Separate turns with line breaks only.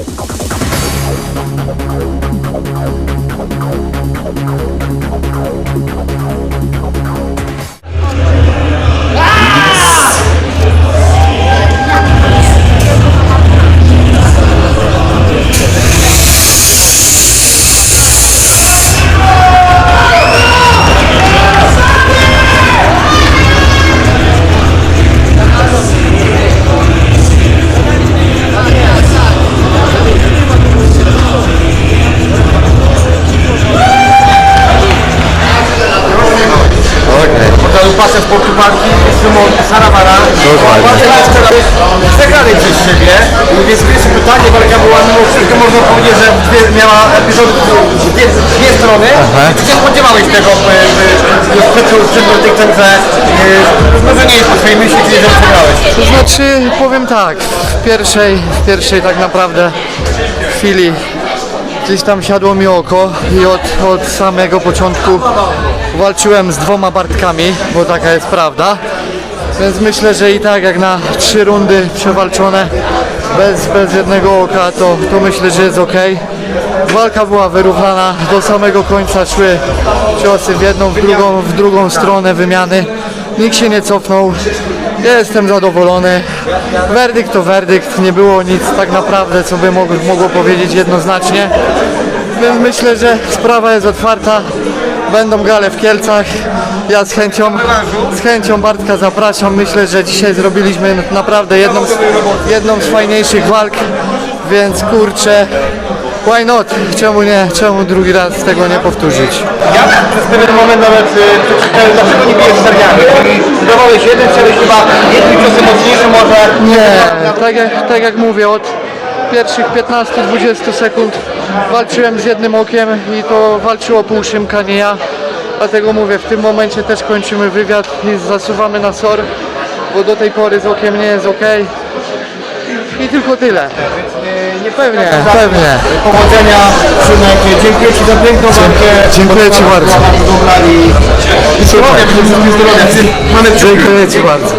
Thank you. Pasę sportu walki, Szymon Sarawara. Walka jeszcze raz przegrany przez siebie, więc pierwsze pytanie, walka była mimo wszystko można powiedzieć, że dwie, miała epizod dwie, dwie strony. Czy się spodziewałeś tego e, e, przed, że e, może nie jest po swojej myśli, czyli że przegrałeś?
To znaczy, powiem tak, w pierwszej, w pierwszej tak naprawdę chwili gdzieś tam siadło mi oko i od, od samego początku walczyłem z dwoma Bartkami, bo taka jest prawda. Więc myślę, że i tak jak na trzy rundy przewalczone bez, bez jednego oka, to, to myślę, że jest ok. Walka była wyrównana, do samego końca szły ciosy w jedną, w drugą, w drugą stronę wymiany. Nikt się nie cofnął. Ja jestem zadowolony. Werdykt to werdykt, nie było nic tak naprawdę, co by mogło, mogło powiedzieć jednoznacznie. Więc myślę, że sprawa jest otwarta. Będą gale w Kielcach. Ja z chęcią, z chęcią Bartka zapraszam. Myślę, że dzisiaj zrobiliśmy naprawdę jedną z, jedną z fajniejszych walk, więc kurczę, why not? Czemu nie? Czemu drugi raz tego nie powtórzyć?
Ja przez pewien moment nawet e, przeczytałem, dlaczego nie bijesz? Czyli zdawałeś jeden, chciałeś chyba jednym ciosem mocniejszy może.
Nie, tak jak, tak jak mówię, od pierwszych 15-20 sekund walczyłem z jednym okiem i to walczyło pół szymka, nie ja. Dlatego mówię, w tym momencie też kończymy wywiad i zasuwamy na SOR, bo do tej pory z okiem nie jest ok. I tylko tyle. Nie, pewnie, pewnie.
Powodzenia, Szymek, dziękuję Ci za piękną walkę.
dziękuję Ci bardzo.
Dobra i zdrowia, przede wszystkim zdrowia.
Dziękuję Ci bardzo.